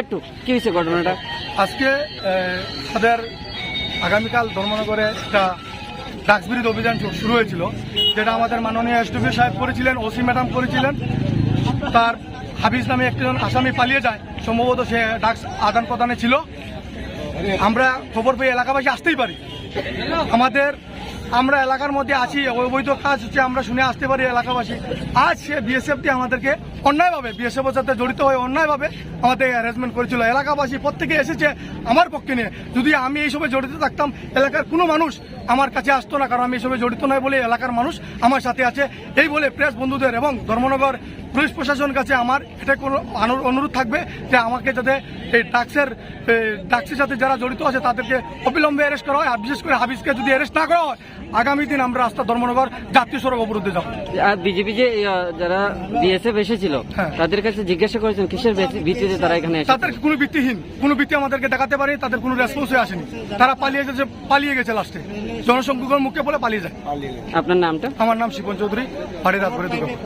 একটু, কি হয়েছে ঘটনাটা? আজকে তাদের আগামীকাল ধর্মনগরে একটা ডাক্স বিরোধী অভিযান শুরু হয়েছিল, যেটা আমাদের মাননীয় এস এসডিপি সাহেব করেছিলেন, ওসি ম্যাডাম করেছিলেন। তার হাফিজ নামে একজন আসামি পালিয়ে যায়, সম্ভবত সে ডাক্স আদান প্রদানে ছিল। আমরা খবর পেয়ে এলাকাবাসী আসতেই পারি। আমাদের আমরা এলাকার মধ্যে আছি, অবৈধ কাজ হচ্ছে আমরা শুনে আসতে পারি এলাকাবাসী। আজ সে বিএসএফটি আমাদেরকে অন্যায়ভাবে বিএসএফের সাথে জড়িত হয়ে অন্যায়ভাবে আমাদের অ্যারেঞ্জমেন্ট করেছিল। এলাকাবাসী প্রত্যেকে এসেছে আমার পক্ষে নিয়ে। যদি আমি এইসবে জড়িত থাকতাম, এলাকার কোনো মানুষ আমার কাছে আসতো না, কারণ আমি এইসবে জড়িত নয় বলে এলাকার মানুষ আমার সাথে আছে। এই বলে প্রেস বন্ধুদের এবং ধর্মনগর পুলিশ প্রশাসন কাছে আমার এটা কোনো অনুরোধ থাকবে যে আমাকে যাতে এই ডাক্সের ডাক্সের সাথে যারা জড়িত আছে তাদেরকে অবিলম্বে অ্যারেস্ট করা হয়। আর বিশেষ করে হাবিজকে যদি অ্যারেস্ট না করা হয় আগামী দিন আমরা রাস্তা ধর্মনগর জাতীয় সড়ক অবরুদ্ধে যাব। আর বিজেপি যে যারা বিএসএফ এসেছিল হ্যাঁ। তাদের কাছে জিজ্ঞাসা করেছেন কিসের ভিত্তি- ভিত্তিতে তারা এখানে তাদের কোনো ভিত্তিহীন কোনো ভিত্তি আমাদেরকে দেখাতে পারে তাদের কোনো রেসপন্সই আসেনি। তারা পালিয়ে গেছে পালিয়ে গেছে লাস্টে জনসংখ্যার মুখে বলে পালিয়ে যায়। আপনার নামটা? আমার নাম শিবন চৌধুরী বাড়ি রাত করে ঠিক আছে।